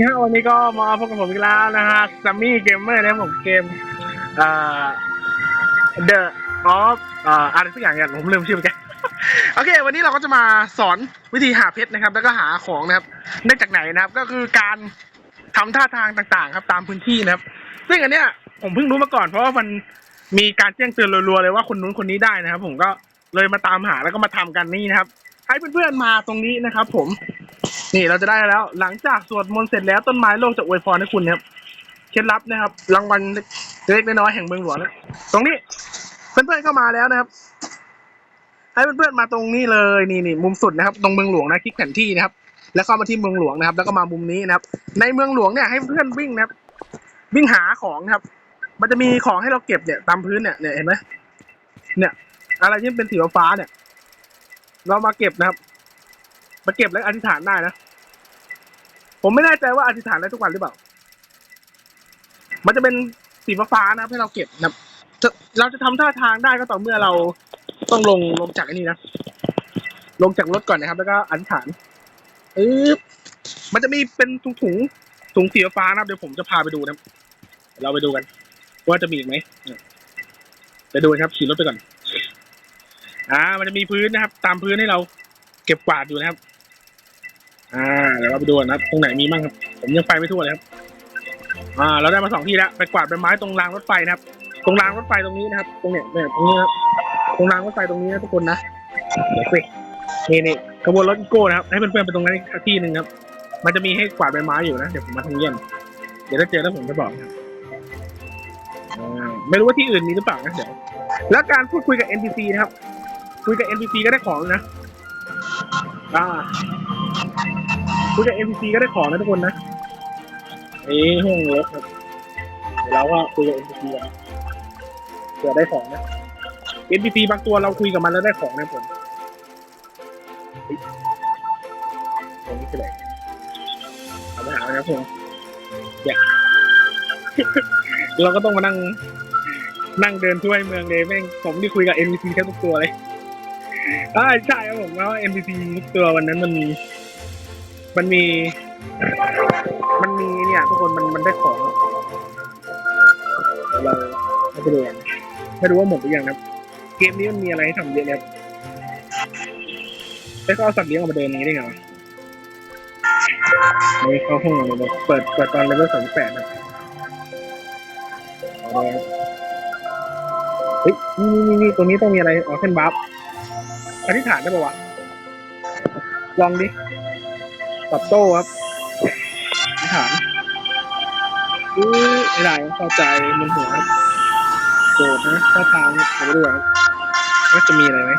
ครับวันนี้ก็มาพบกับผมอีกแล้วนะฮะซัมมี่เกมเมอร์นะผมเกมเอ่อ The of เอ่ออะไรสักอย่างเนี่ยผมลืมชื่อไปแกโอเค วันนี้เราก็จะมาสอนวิธีหาเพชรนะครับ แล้วก็หาของนะครับได้จากไหนนะครับ ก็คือการทำท่าทางต่างๆ ครับตามพื้นที่นะครับ ซึ่งอันเนี้ยผมเพิ่งรู้มาก่อน เพราะว่ามันมีการแจ้งเตือนรัวๆเลยว่าคนนู้นคนนี้ได้นะครับ ผมก็เลยมาตามหาแล้วก็มาทำกันนี่นะครับ ให้เพื่อนๆมาตรงนี้นะครับ ผม นี่เราจะได้แล้ว หลังจากสวดมนต์เสร็จแล้วต้นไม้โลกจะอวยพรให้คุณครับเคล็ดลับนะครับ รางวัลเล็กๆน้อยๆแห่งเมืองหลวงนะตรงนี้เพื่อนๆเข้ามาแล้วนะครับ ให้เพื่อนๆมาตรงนี้เลยนี่นี่มุมสุดนะครับ ตรงเมืองหลวงนะคลิกแผนที่นะครับ แล้วเข้ามาที่เมืองหลวงนะครับ แล้วก็มามุมนี้นะครับ ในเมืองหลวงเนี่ยให้เพื่อนวิ่งนะครับ วิ่งหาของนะครับ มันจะมีของให้เราเก็บเนี่ยตามพื้นเนี่ยเนี่ยเห็นไหมเนี่ย อะไรที่เป็นสีฟ้าเนี่ย เรามาเก็บนะครับ มาเก็บแล้วอธิษฐานได้นะ ผมไม่แน่ใจว่าอธิษฐานได้ทุกวันหรือเปล่า มันจะเป็นสีฟ้าๆนะครับให้เราเก็บนะครับจะเราจะทำท่าทางได้ก็ต่อเมื่อเราต้องลงลงจากไอ้นี่นะ ลงจากรถก่อนนะครับ แล้วก็อธิษฐานอึ๊บมันจะมีเป็นถุงถุงถุงสีฟ้านะครับเดี๋ยวผมจะพาไปดูนะครับ เราไปดูกัน ว่าจะมีอีกไหมไปดูกันครับขี่รถไปก่อน อ่า มันจะมีพื้นนะครับ ตามพื้นให้เราเก็บกวาดอยู่นะครับ อ่าเดี๋ยวเราไปดูนะครับ ตรงไหนมีบ้างครับ ผมยังไปไม่ทั่วเลยครับ อ่า เราได้มาสองที่แล้ว ไปกวาดใบไม้ตรงรางรถไฟนะครับ ตรงรางรถไฟตรงนี้นะครับ ตรงเนี้ยเนี่ยตรงนี้ครับ ตรงรางรถไฟตรงนี้นะทุกคนนะ เดี๋ยวสินี่นี่ขบวนรถอีโก้นะครับ ให้เพื่อนๆไปตรงนั้นอีกที่หนึ่งครับ มันจะมีให้กวาดใบไม้อยู่นะ เดี๋ยวผมมาทางเยี่ยมเดี๋ยวถ้าเจอแล้วผมจะบอกนะครับอ่าไม่รู้ว่าที่อื่นมีหรือเปล่านะเดี๋ยว แล้วการพูดคุยกับ NPC นะครับ คุยกับ NPC ก็ได้ของนะ อ่า คุยกับ NPC ก็ได้ของนะทุกคนนะนี่ห้องรถครับเดี๋ยวเราก็คุยกับ NPC กันเผื่อได้ของนะ NPC บางตัวเราคุยกับมันแล้วได้ของนะผมเฮ้ยตรงนี้คืออะไรเอาไปหาเลยนะผมอยากเราก็ต้องมานั่ง นั่งเดินทั่วเมืองเลยแม่งผมนี่คุยกับ NPC แค่ทุกตัวเลยอ่าใช่ครับผมแล้ว NPC ทุกตัววันนั้นมันมั มันมี มันมีเนี่ยทุกคนมันมันได้ของเราไม่ไปดูกันไม่รู้ว่าหมดหรือยังนะครับ เกมนี้มันมีอะไรให้ทำเยอะเลยครับแล้วก็เอาสัตว์เลี้ยงออกมาเดินนี้ได้ไงวะนี่เข้าห้องเลยนะเปิดเปิดตอนเลเวลสองแปดนะเอาเลยครับเฮ้ยนี่นี่นี่ตรงนี้ต้องมีอะไรอ๋อเส้นบัฟอธิษฐานได้ปะวะ ลองดิ ตอบโต้ครับอธิษฐานอื้อไม่ได้เข้าใจมันหัวโกรธนะท่าทางเนี่ยผมไม่รู้ครับว่าจะมีอะไรไหม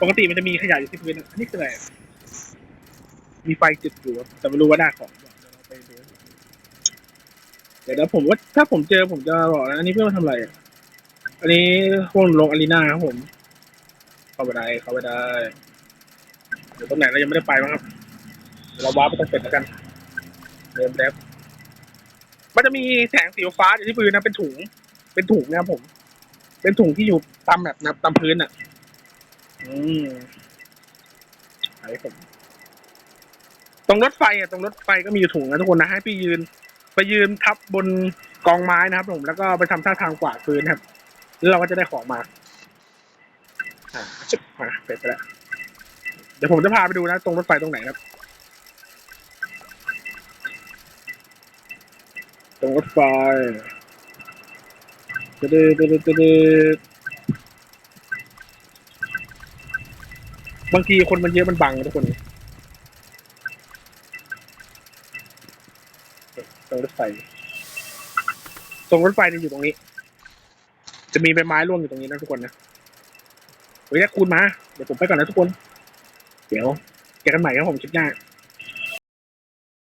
ปกติมันจะมีขยะอยู่ที่พื้นอันนี้คืออะไรมีไฟจุดอยู่แต่ไม่รู้ว่าได้ของเดี๋ยวเราผมว่าถ้าผมเจอผมจะบอกนะอันนี้เพื่อมาทำอะไรอันนี้พวกลงอารีนาครับผม เข้าไปได้เข้าไปได้เดี๋ยวตรงไหนเรายังไม่ได้ไปมั้งครับ เราว้าไปตรงเป็ดแล้วกันเดิมแล้วมันจะมีแสงสีฟ้าอยู่ที่พื้นนะเป็นถุง เป็นถุงนะครับผม เป็นถุงที่อยู่ตามแบบนะตามพื้นอะ อืมไอ้ผมตรงรถไฟอะตรงรถไฟก็มีอยู่ถุงนะทุกคนนะให้พี่ยืน ไปยืนทับบนกองไม้นะครับผมแล้วก็ไปทำท่าทางกวาดพื้นครับ แล้วเราก็จะได้ของมาอ่าชิบมาเป็ดไปแล้วเดี๋ยวผมจะพาไปดูนะ ตรงรถไฟตรงไหนครับ ตรงรถไฟตึ๊ดตึ๊ดตึ๊ดตึ๊ดบางทีคนมันเยอะมันบังทุกคนตรงรถไฟตรงรถไฟเนี่ยอยู่ตรงนี้ จะมีใบไม้ร่วงอยู่ตรงนี้นะทุกคนนะเฮ้ยคุณมา เดี๋ยวผมไปก่อนนะทุกคน เดี๋ยวเจอกันใหม่ครับผมคลิปหน้า